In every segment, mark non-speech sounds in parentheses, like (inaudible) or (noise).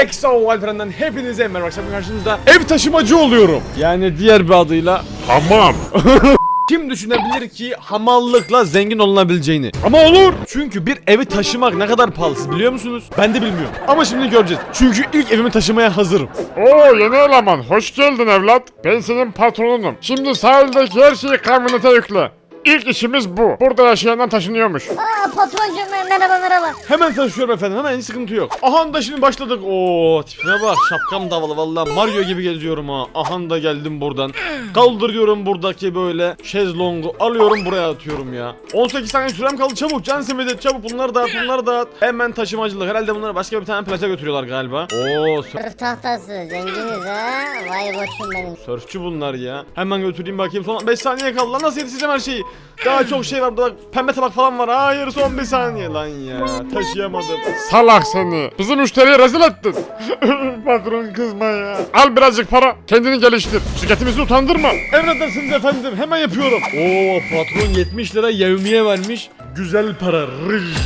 Exo Alperen'den hepinize merhaba akşam karşınızda ev taşımacı oluyorum. Yani diğer bir adıyla Hamam. (laughs) kim düşünebilir ki hamallıkla zengin olunabileceğini? Ama olur. Çünkü bir evi taşımak ne kadar pahalı biliyor musunuz? Ben de bilmiyorum. Ama şimdi göreceğiz. Çünkü ilk evimi taşımaya hazırım. Oo yeni eleman. Hoş geldin evlat. Ben senin patronunum. Şimdi sahildeki her şeyi kamyonete yükle. İlk işimiz bu. Burada yaşayanlar taşınıyormuş. Aa patroncuğum merhaba merhaba. Hemen taşıyorum efendim hemen hiç sıkıntı yok. Aha da şimdi başladık. Oo tipine bak şapkam da havalı valla Mario gibi geziyorum ha. Aha da geldim buradan. Kaldırıyorum buradaki böyle şezlongu alıyorum buraya atıyorum ya. 18 saniye sürem kaldı çabuk can simidi çabuk bunları dağıt bunları dağıt. Hemen taşımacılık herhalde bunları başka bir tane plaja götürüyorlar galiba. Oo sö- Sırf tahtası zenginiz ha. Vay boşum benim. Sörfçü bunlar ya. Hemen götüreyim bakayım. Son 5 saniye kaldı lan. Nasıl yetişeceğim her şeyi? Daha çok şey var. Burada pembe tabak falan var. Hayır son 1 saniye lan ya. Taşıyamadım. Salak seni. Bizi müşteriye rezil ettin. (laughs) Patron kızma ya. Al birazcık para. Kendini geliştir. Şirketimizi utandırma. Emredersiniz efendim. Hemen yapıyorum. Oo patron 70 lira yevmiye vermiş. Güzel para. Rıj.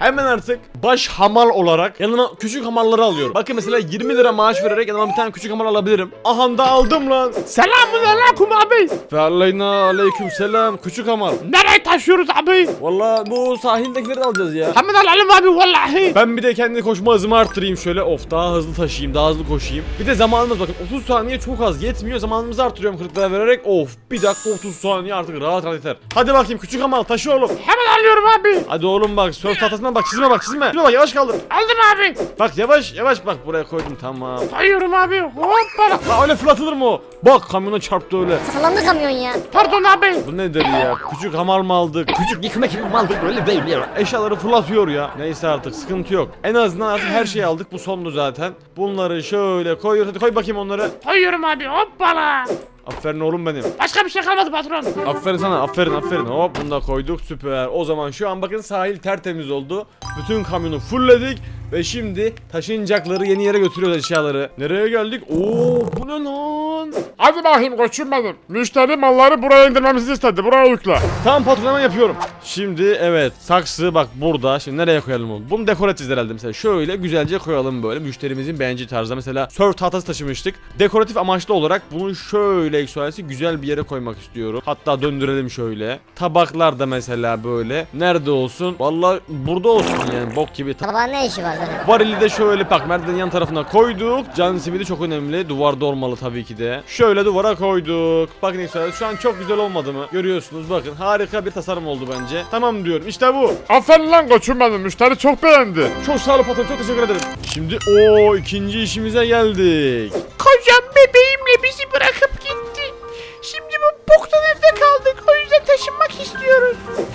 Hemen artık baş hamal olarak yanıma küçük hamalları alıyorum. Bakın mesela 20 lira maaş vererek yanıma bir tane küçük hamal alabilirim. Aha da aldım lan. Selamun aleyküm abi. Ve aleyna aleyküm selam küçük hamal. Nereye taşıyoruz abi? Valla bu sahildekileri de alacağız ya. Hemen alalım abi vallahi. Ben bir de kendi koşma hızımı arttırayım şöyle. Of daha hızlı taşıyayım, daha hızlı koşayım. Bir de zamanımız bakın 30 saniye çok az yetmiyor. Zamanımızı arttırıyorum 40 lira vererek. Of bir dakika 30 saniye artık rahat rahat yeter. Hadi bakayım küçük hamal taşı oğlum. Hemen alıyorum abi. Hadi oğlum bak sörf tahtasına bak çizme bak çizme. Çizme bak yavaş kaldır. Aldım abi. Bak yavaş yavaş bak buraya koydum tamam. Koyuyorum abi. Hoppala. La öyle fırlatılır mı o? Bak kamyona çarptı öyle. Sallandı kamyon ya. Pardon abi. Bu nedir ya? Küçük hamal mı aldık? Küçük yıkma gibi mi aldık? Öyle değil ya. Eşyaları fırlatıyor ya. Neyse artık sıkıntı yok. En azından artık her şeyi aldık. Bu sondu zaten. Bunları şöyle koyuyoruz. Hadi koy bakayım onları. Koyuyorum abi. Hoppala. Aferin oğlum benim. Başka bir şey kalmadı patron. Aferin sana aferin aferin. Hop bunu da koyduk süper. O zaman şu an bakın sahil tertemiz oldu. Bütün kamyonu fullledik. Ve şimdi taşınacakları yeni yere götürüyoruz eşyaları. Nereye geldik? Oo bu ne lan? Hadi bakayım koçum benim. Müşteri malları buraya indirmemizi istedi. Buraya yükle. Tamam patron hemen yapıyorum. Şimdi evet saksı bak burada. Şimdi nereye koyalım onu? Bunu dekore edeceğiz herhalde mesela. Şöyle güzelce koyalım böyle müşterimizin beğeneceği tarzda. Mesela surf tahtası taşımıştık. Dekoratif amaçlı olarak bunu şöyle eksualesi güzel bir yere koymak istiyorum. Hatta döndürelim şöyle. Tabaklar da mesela böyle. Nerede olsun? Vallahi burada olsun yani bok gibi. Ta- Tabağın ne işi var? Varili de şöyle bak merdivenin yan tarafına koyduk. Can simidi çok önemli. Duvarda olmalı tabii ki de. Şöyle duvara koyduk. Bakın eksualesi şu an çok güzel olmadı mı? Görüyorsunuz bakın harika bir tasarım oldu bence. Tamam diyorum işte bu. Aferin lan koçum benim. Müşteri çok beğendi. Çok sağ olun patron çok teşekkür ederim. Şimdi o ikinci işimize geldik. Kocam bebeğimle bizi bırakıp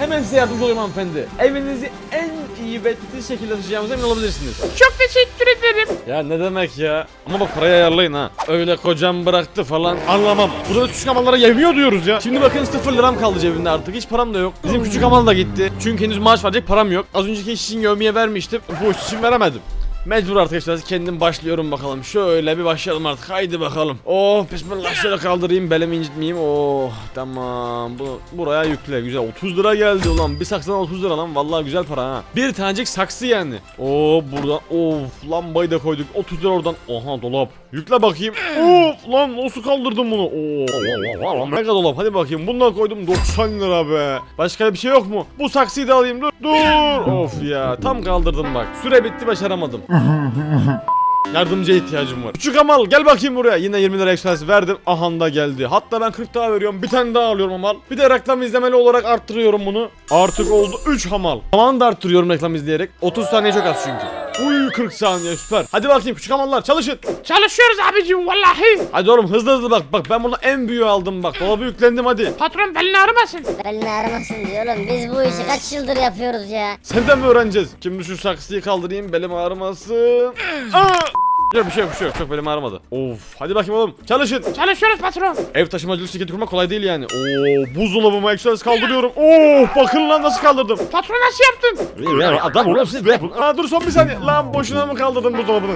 Hemen size yardımcı oluyorum hanımefendi. Evinizi en iyi ve titiz şekilde taşıyacağımıza emin olabilirsiniz. Çok teşekkür ederim. Ya ne demek ya? Ama bak parayı ayarlayın ha. Öyle kocam bıraktı falan anlamam. Burada da küçük hamallara yemiyor diyoruz ya. Şimdi bakın sıfır liram kaldı cebimde artık. Hiç param da yok. Bizim küçük hamal da gitti. Çünkü henüz maaş verecek param yok. Az önceki iş için yövmiye vermiştim. Bu iş için veremedim. Mecbur arkadaşlar kendim başlıyorum bakalım. Şöyle bir başlayalım artık. Haydi bakalım. Oh bismillah şöyle kaldırayım belimi incitmeyeyim. Oh tamam. Bu buraya yükle. Güzel 30 lira geldi ulan. Bir saksıdan 30 lira lan. Vallahi güzel para ha. Bir tanecik saksı yani. Oo buradan of lambayı da koyduk. 30 lira oradan. Oha dolap. Yükle bakayım. Of lan nasıl kaldırdım bunu? Oo. Mega dolap. Hadi bakayım. Bunu da koydum 90 lira be. Başka bir şey yok mu? Bu saksıyı da alayım. Dur. Dur. Of ya. Tam kaldırdım bak. Süre bitti başaramadım. (laughs) Yardımcıya ihtiyacım var. Küçük Amal gel bakayım buraya. Yine 20 lira ekstrası verdim. Aha da geldi. Hatta ben 40 daha veriyorum. Bir tane daha alıyorum Amal. Bir de reklam izlemeli olarak arttırıyorum bunu. Artık oldu 3 Hamal. Hamal'ı da arttırıyorum reklam izleyerek. 30 saniye çok az çünkü. Uy 40 saniye süper. Hadi bakayım küçük Hamallar çalışın. Çalışıyoruz abicim vallahi. Hadi oğlum hızlı hızlı bak. Bak ben burada en büyüğü aldım bak. Dolabı yüklendim hadi. Patron belini ağrımasın. Belini ağrımasın diyor oğlum. Biz bu işi kaç yıldır yapıyoruz ya. Senden mi öğreneceğiz? Şimdi şu saksıyı kaldırayım belim ağrımasın. Aa! Yok bir şey yok bir şey yok. Çok belim ağrımadı. Of hadi bakayım oğlum. Çalışın. Çalışıyoruz patron. Ev taşımacılık şirketi kurmak kolay değil yani. Oo buzdolabıma ekstrası kaldırıyorum. Oo bakın lan nasıl kaldırdım. Patron nasıl yaptın? Adam oğlum siz Aa dur son bir saniye. Lan boşuna mı kaldırdım buzdolabını?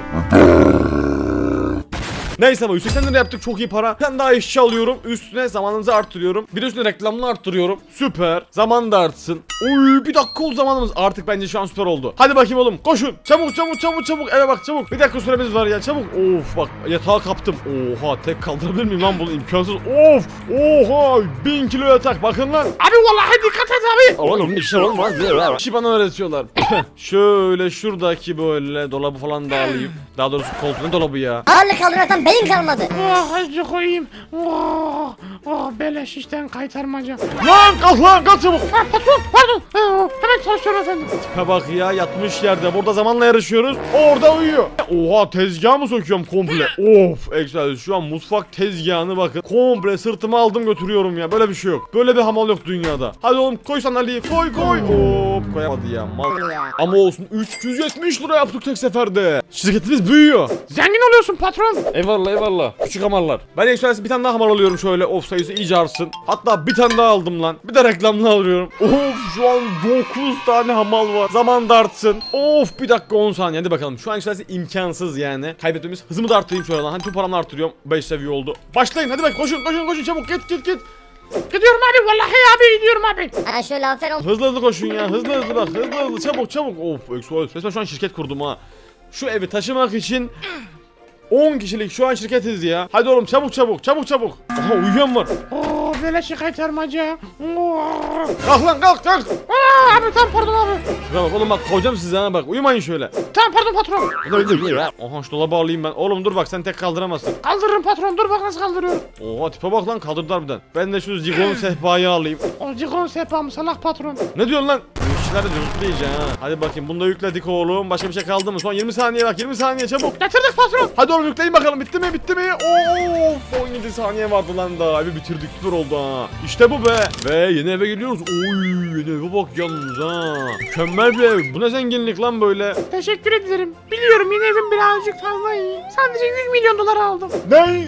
Neyse ama 180 lira yaptık çok iyi para. Ben daha eşya alıyorum. Üstüne zamanımızı arttırıyorum. Bir de üstüne reklamını arttırıyorum. Süper. Zaman da artsın. Oy bir dakika oldu zamanımız. Artık bence şu an süper oldu. Hadi bakayım oğlum. Koşun. Çabuk çabuk çabuk çabuk. Eve bak çabuk. Bir dakika süremiz var ya çabuk. Of bak yatağı kaptım. Oha tek kaldırabilir miyim lan bunu? imkansız. Of. Oha. Bin kilo yatak. Bakın lan. Abi vallahi dikkat et abi. Oğlum bir şey olmaz ya. İşi bana öğretiyorlar. (coughs) Şöyle şuradaki böyle dolabı falan da alayım. Daha doğrusu koltuğun dolabı ya? Ağırlık kaldırmaktan beyin kalmadı. Oh azıcık koyayım. Oh, oh beleş işten kaytarmaca. Lan kalk lan kalk çabuk. Ah, patron pardon. Oh, hemen çalışıyorum efendim. Ha bak ya yatmış yerde. Burada zamanla yarışıyoruz. Orada uyuyor. Oha tezgah mı söküyorum komple? Of Excel şu an mutfak tezgahını bakın. Komple sırtıma aldım götürüyorum ya. Böyle bir şey yok. Böyle bir hamal yok dünyada. Hadi oğlum koy sandalyeyi koy koy. Hop koyamadı ya mal. Ama olsun 370 lira yaptık tek seferde. Şirketimiz büyüyor. Zengin oluyorsun patron. Eyvallah eyvallah. Küçük hamallar. Ben Express bir tane daha hamal alıyorum şöyle. Of sayısı iyice artsın. Hatta bir tane daha aldım lan. Bir de reklamını alıyorum. Of şu an 9 tane hamal var. Zaman da artsın. Of bir dakika 10 saniye. Hadi bakalım. Şu an Express imkansız yani. Kaybetmemiz. Hızımı da arttırayım şöyle lan. Hani tüm paramı arttırıyorum. 5 seviye oldu. Başlayın hadi bak koşun koşun koşun çabuk git git git. Gidiyorum abi vallahi abi gidiyorum abi. Ha şöyle aferin. Hızlı hızlı koşun ya. Hızlı hızlı bak. Hızlı hızlı çabuk çabuk. Of Express. Resmen şu an şirket kurdum ha. Şu evi taşımak için 10 kişilik şu an şirketiz ya. Hadi oğlum çabuk çabuk çabuk çabuk. Aha uyuyan var. Oh beleşi kaytarmaca. Oh. Kalk lan kalk kalk. Aa, abi tamam pardon abi. Şuna bak oğlum bak kovacağım sizi ha bak uyumayın şöyle. Tamam pardon patron. Aha şu dolabı alayım ben. Oğlum dur bak sen tek kaldıramazsın. Kaldırırım patron dur bak nasıl kaldırıyorum. Oha tipe bak lan kaldırdı harbiden. Ben de şu zigon sehpayı alayım. O cikon sehpamı salak patron. Ne diyorsun lan? İşler de ha. Hadi bakayım bunu da yükledik oğlum. Başka bir şey kaldı mı? Son 20 saniye bak 20 saniye çabuk. Getirdik patron. Hadi oğlum yükleyin bakalım bitti mi bitti mi? Of 17 saniye vardı lan daha. Evi bitirdik süper oldu ha. İşte bu be. Ve yeni eve geliyoruz. Oy yeni eve bak yalnız ha. Mükemmel bir ev. Bu ne zenginlik lan böyle. Teşekkür ederim. Biliyorum yine evim birazcık fazla iyi. Sadece 100 milyon dolar aldım. Ne?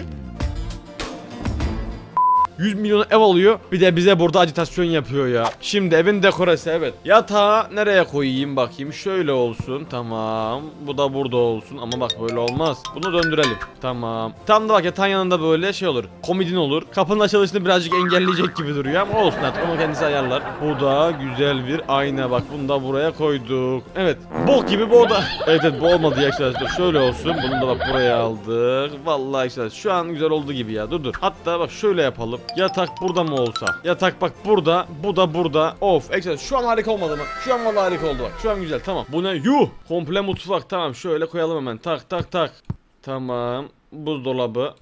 100 milyon ev alıyor. Bir de bize burada acitasyon yapıyor ya. Şimdi evin dekorası evet. Yatağı nereye koyayım bakayım. Şöyle olsun. Tamam. Bu da burada olsun. Ama bak böyle olmaz. Bunu döndürelim. Tamam. Tam da bak yatağın yanında böyle şey olur. Komodin olur. Kapının açılışını birazcık engelleyecek gibi duruyor ama olsun artık. Onu kendisi ayarlar. Bu da güzel bir ayna. Bak bunu da buraya koyduk. Evet. Bok gibi bu oda. (laughs) Evet evet bu olmadı ya arkadaşlar. Şöyle olsun. Bunu da bak buraya aldık. Vallahi arkadaşlar şu an güzel oldu gibi ya. Dur dur. Hatta bak şöyle yapalım. Yatak burada mı olsa? Yatak bak burada. Bu da burada. Of. Arkadaşlar şu an harika olmadı mı? Şu an vallahi harika oldu bak. Şu an güzel. Tamam. Bu ne? Yuh. Komple mutfak. Tamam. Şöyle koyalım hemen. Tak tak tak. Tamam. Buzdolabı.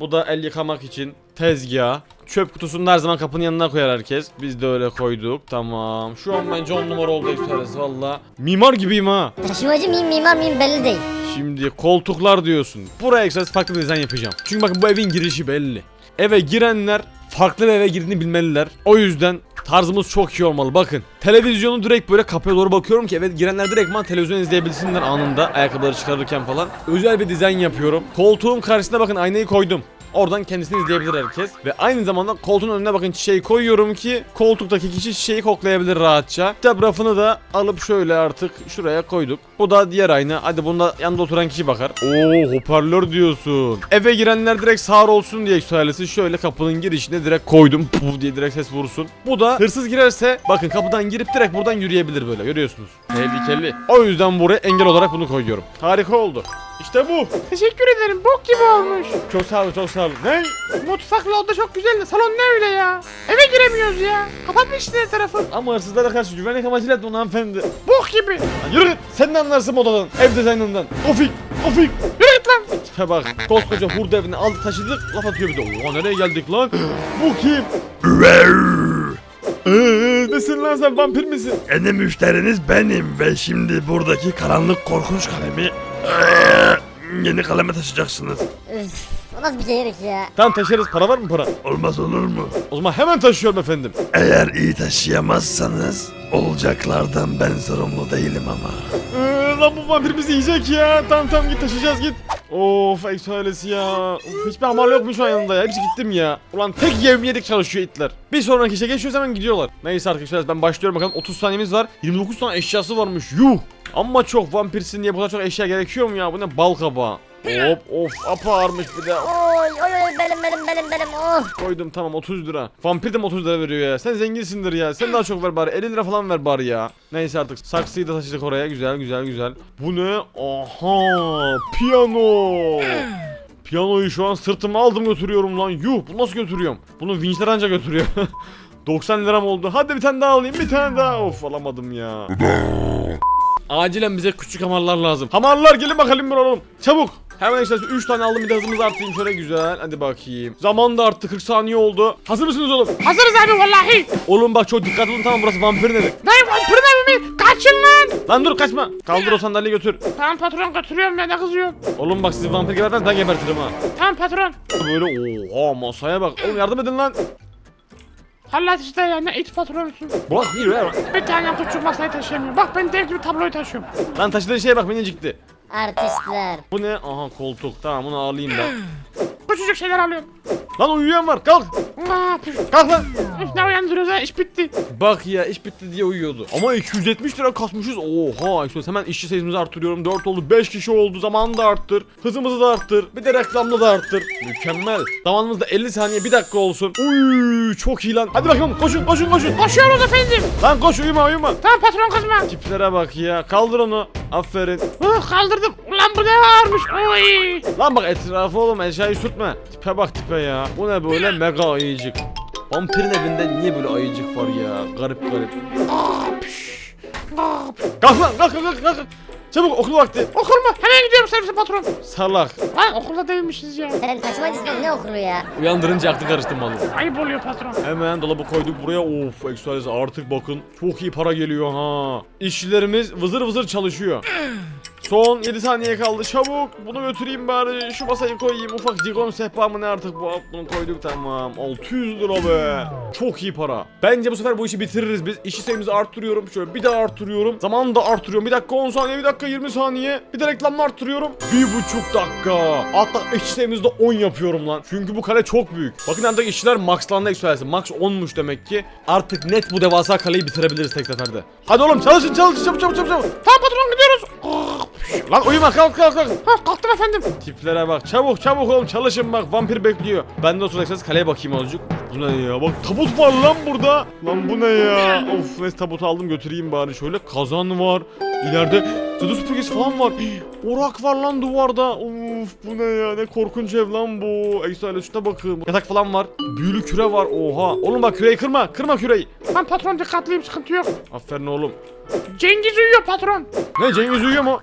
Bu da el yıkamak için tezgah. Çöp kutusunu her zaman kapının yanına koyar herkes. Biz de öyle koyduk. Tamam. Şu an bence 10 numara oldu ekstresi valla. Mimar gibiyim ha. Taşımacı mıyım mimar mıyım belli değil. Şimdi koltuklar diyorsun. Buraya ekstresi farklı dizayn yapacağım. Çünkü bakın bu evin girişi belli. Eve girenler farklı bir eve girdiğini bilmeliler. O yüzden tarzımız çok iyi olmalı. Bakın televizyonu direkt böyle kapıya doğru bakıyorum ki eve girenler direktman televizyon izleyebilsinler anında ayakkabıları çıkarırken falan. Özel bir dizayn yapıyorum. Koltuğun karşısına bakın aynayı koydum. Oradan kendisini izleyebilir herkes. Ve aynı zamanda koltuğun önüne bakın çiçeği koyuyorum ki koltuktaki kişi çiçeği koklayabilir rahatça. Kitap rafını da alıp şöyle artık şuraya koyduk. Bu da diğer ayna. Hadi bunda yanında oturan kişi bakar. Oo hoparlör diyorsun. Eve girenler direkt sağır olsun diye söylesi şöyle kapının girişine direkt koydum. Puf diye direkt ses vursun. Bu da hırsız girerse bakın kapıdan girip direkt buradan yürüyebilir böyle görüyorsunuz. Tehlikeli. O yüzden buraya engel olarak bunu koyuyorum. Harika oldu. İşte bu. Teşekkür ederim bok gibi olmuş. Çok sağ olun çok sağ olun. Ne? Mutfakla oda çok güzel de salon ne öyle ya. Eve giremiyoruz ya. Kapatmışsın her tarafı. Ama hırsızlara karşı güvenlik amacıyla yaptım onu hanımefendi. Bok gibi. Lan yürü git. Sen de anlarsın modadan. Ev dizaynından. Ofik. Ofik. Yürü git lan. Tipe bak. Koskoca hurda evini aldık taşıdık. Laf atıyor bir de. Oha nereye geldik lan? Bu kim? Eee nesin lan sen vampir misin? Yeni müşteriniz benim ve şimdi buradaki karanlık korkunç kalemi yeni kaleme taşıyacaksınız. Üf, o nasıl bir şeylik ya. Tamam taşırız. Para var mı para? Olmaz olur mu? O zaman hemen taşıyorum efendim. Eğer iyi taşıyamazsanız olacaklardan ben sorumlu değilim ama. Eee lan bu vampir bizi yiyecek ya. Tamam tamam git taşıyacağız git. Of eksi ailesi ya. Of, hiçbir hamal yok mu şu an yanında ya? Hepsi gittim ya. Ulan tek yevm yedik çalışıyor itler. Bir sonraki işe geçiyoruz hemen gidiyorlar. Neyse arkadaşlar ben başlıyorum bakalım 30 saniyemiz var. 29 tane eşyası varmış yuh. Ama çok vampirsin diye bu kadar çok eşya gerekiyor mu ya? Bu ne bal kabağı. Hop of apa ağırmış bir de. Oy oy oy benim benim benim benim oh. Koydum tamam 30 lira. Vampir de mi 30 lira veriyor ya. Sen zenginsindir ya. Sen daha çok ver bari. 50 lira falan ver bari ya. Neyse artık saksıyı da taşıdık oraya. Güzel güzel güzel. Bu ne? Aha piyano. Piyanoyu şu an sırtıma aldım götürüyorum lan. Yuh bu nasıl götürüyorum? Bunu vinçler anca götürüyor. (laughs) 90 liram oldu. Hadi bir tane daha alayım. Bir tane daha. Of alamadım ya. Acilen bize küçük hamarlar lazım. Hamarlar gelin bakalım bir oğlum. Çabuk. Hemen işte 3 tane aldım bir de hızımızı arttırayım şöyle güzel. Hadi bakayım. Zaman da arttı 40 saniye oldu. Hazır mısınız oğlum? Hazırız abi vallahi. Oğlum bak çok dikkatli olun tamam burası vampir dedik. Dayı vampir mi? Kaçın lan. Lan dur kaçma. Kaldır o sandalyeyi götür. Tamam patron götürüyorum ben de kızıyorum. Oğlum bak sizi vampir gebertmez ben gebertirim ha. Tamam patron. Böyle oha masaya bak. Oğlum yardım edin lan. Hallet işte ya ne it patronsun. Bak bir ver. Bir tane küçük masayı taşıyamıyorum. Bak ben dev gibi tabloyu taşıyorum. Lan taşıdığın şeye bak minicikti. Artistler. Bu ne? Aha koltuk. Tamam bunu alayım ben. (clears throat) Küçücük şeyler alıyorum. Lan uyuyan var. Kalk. Aa, püf. Kalk lan. Üf, ne uyandırıyoruz ha iş bitti. Bak ya iş bitti diye uyuyordu. Ama 270 lira kasmışız. Oha işte hemen işçi sayımızı arttırıyorum. 4 oldu 5 kişi oldu. Zamanını da arttır. Hızımızı da arttır. Bir de reklamda da arttır. Mükemmel. Zamanımız da 50 saniye 1 dakika olsun. Uy çok iyi lan. Hadi bakalım koşun koşun koşun. Koşuyoruz efendim. Lan koş uyuma uyuma. Tamam patron kızma. Tiplere bak ya. Kaldır onu. Aferin. Uh, kaldırdım. Ulan bu ne ağırmış. Oy. Lan bak etrafı oğlum eşyayı sürtme. Tipe bak tipe ya. Bu ne böyle mega ayıcık. Vampirin evinde niye böyle ayıcık var ya? Garip garip. Kalk lan kalk kalk kalk. kalk. Çabuk okul vakti. Okul mu? Hemen gidiyorum servise patron. Salak. Lan okulda değilmişiz ya. Sen taşımacısın ne okulu ya? Uyandırınca aklı karıştı malum. Ayıp oluyor patron. Hemen dolabı koyduk buraya. Of eksualize artık bakın. Çok iyi para geliyor ha. İşçilerimiz vızır vızır çalışıyor. Son 7 saniye kaldı. Çabuk bunu götüreyim bari. Şu masayı koyayım. Ufak cigon sehpa mı ne artık bu. Bunu koyduk tamam. 600 lira be. Çok iyi para. Bence bu sefer bu işi bitiririz biz. İşi sayımızı arttırıyorum. Şöyle bir daha arttırıyorum. Zamanı da arttırıyorum. Bir dakika 10 saniye, bir dakika 20 saniye. Bir de reklamını arttırıyorum. Bir buçuk dakika. Hatta işçi sayımızı da 10 yapıyorum lan. Çünkü bu kale çok büyük. Bakın artık işçiler maxlandı eksualesi. Max 10'muş demek ki. Artık net bu devasa kaleyi bitirebiliriz tek seferde. Hadi oğlum çalışın çalışın çabuk çabuk çabuk. çabuk. Tamam patron gidiyoruz. Oh, Lan uyuma kalk kalk kalk. ha, kalktım efendim. Tiplere bak çabuk çabuk oğlum çalışın bak vampir bekliyor. Ben de o sırada kaleye bakayım azıcık. Bu ne ya bak tabut var lan burada. Lan bu ne ya. Of neyse tabutu aldım götüreyim bari şöyle. Kazan var. İleride cadı süpürgesi falan var. (gasps) Orak var lan duvarda. Of bu ne ya ne korkunç ev lan bu. Ekstra şuna bakın. Yatak falan var. Büyülü küre var oha. Oğlum bak küreyi kırma. Kırma küreyi. Ben patron dikkatliyim sıkıntı yok. Aferin oğlum. Cengiz uyuyor patron. Ne Cengiz uyuyor mu?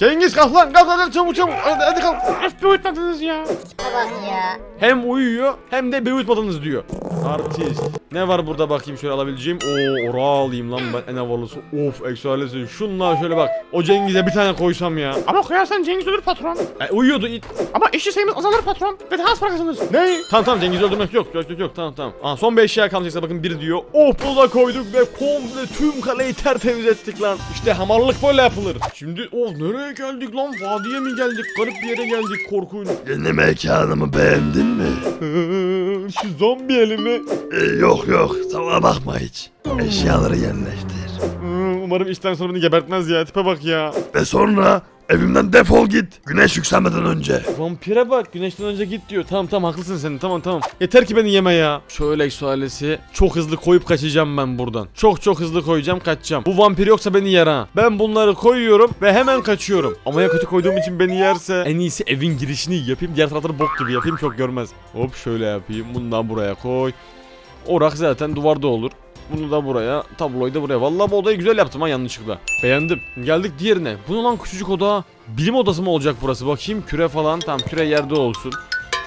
Cengiz kalk lan kalk kalk kalk, çabuk çabuk. Hadi, hadi kalk. Öf bir uyutmadınız ya. Bak ya. Hem uyuyor hem de bir uyutmadınız diyor. Artist. Ne var burada bakayım şöyle alabileceğim. Oo ora alayım lan ben en havalısı. Of eksualesi. Şunlar şöyle bak. O Cengiz'e bir tane koysam ya. Ama koyarsan Cengiz ölür patron. E, uyuyordu it. Ama işçi sayımız azalır patron. Ve daha az para kazanırız. Ne? Tamam tamam Cengiz'i öldürmek yok. Yok yok yok tamam tamam. Aa, son 5 eşya kalmışsa bakın bir diyor. Oh bunu da koyduk ve komple tüm kaleyi tertemiz ettik lan. İşte hamarlık böyle yapılır. Şimdi oh nereye geldik lan? Vadiye mi geldik? Garip bir yere geldik korkunç. Yeni mekanımı beğendin mi? Şu zombi elimi. Ee, yok yok sana bakma hiç. Eşyaları yerleştir. Hmm, Umarım işten sonra beni gebertmez ya. Tipe bak ya. Ve sonra evimden defol git. Güneş yükselmeden önce. Vampire bak güneşten önce git diyor. Tamam tamam haklısın sen tamam tamam. Yeter ki beni yeme ya. Şöyle eksualesi çok hızlı koyup kaçacağım ben buradan. Çok çok hızlı koyacağım kaçacağım. Bu vampir yoksa beni yer ha. Ben bunları koyuyorum ve hemen kaçıyorum. Ama ya kötü koyduğum için beni yerse en iyisi evin girişini yapayım. Diğer tarafları bok gibi yapayım çok görmez. Hop şöyle yapayım. Bundan buraya koy. Orak zaten duvarda olur. Bunu da buraya, tabloyu da buraya. Vallahi bu odayı güzel yaptım ha yanlışlıkla. Beğendim. Geldik diğerine. Bu ne lan küçücük oda? Bilim odası mı olacak burası? Bakayım küre falan. Tamam küre yerde olsun.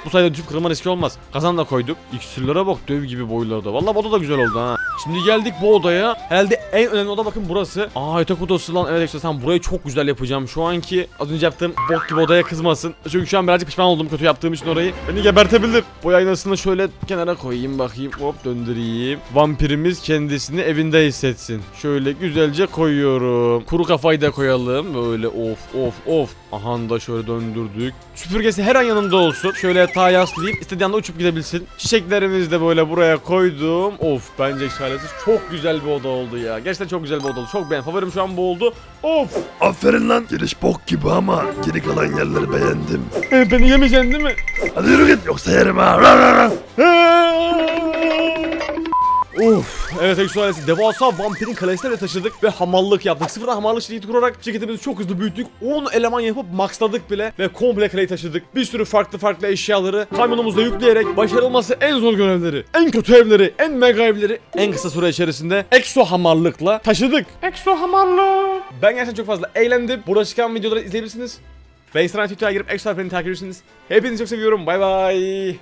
Bu sayede düşüp kırılma riski olmaz. Kazan da koyduk. İksirlere bak dev gibi boylarda. Vallahi bu da güzel oldu ha. Şimdi geldik bu odaya. Herhalde en önemli oda bakın burası. Aa yatak odası lan. Evet işte tamam burayı çok güzel yapacağım. Şu anki az önce yaptığım bok gibi odaya kızmasın. Çünkü şu an birazcık pişman oldum kötü yaptığım için orayı. Beni gebertebilir. Boy aynasını şöyle kenara koyayım bakayım. Hop döndüreyim. Vampirimiz kendisini evinde hissetsin. Şöyle güzelce koyuyorum. Kuru kafayı da koyalım. Böyle of of of. Aha da şöyle döndürdük. Süpürgesi her an yanında olsun. Şöyle yatağa yaslayayım. istediği anda uçup gidebilsin. Çiçeklerimizi de böyle buraya koydum. Of bence ekstralesi çok güzel bir oda oldu ya. Gerçekten çok güzel bir oda oldu. Çok beğendim. Favorim şu an bu oldu. Of. Aferin lan. Giriş bok gibi ama geri kalan yerleri beğendim. E, beni yemeyeceksin değil mi? Hadi yürü git yoksa yerim ha. Ra, ra, ra. Evet Eksualesi devasa vampirin kalesine taşıdık ve hamallık yaptık. Sıfırdan hamallık şirketi kurarak şirketimizi çok hızlı büyüttük. 10 eleman yapıp maxladık bile ve komple kaleyi taşıdık. Bir sürü farklı farklı eşyaları kamyonumuzda yükleyerek başarılması en zor görevleri, en kötü evleri, en mega evleri en kısa süre içerisinde ekso hamallıkla taşıdık. Ekso hamallık. Ben gerçekten çok fazla eğlendim. Burada çıkan videoları izleyebilirsiniz. Ve Instagram Twitter'a girip Exo Alper'ini takip ediyorsunuz. Hepinizi çok seviyorum. Bay bay.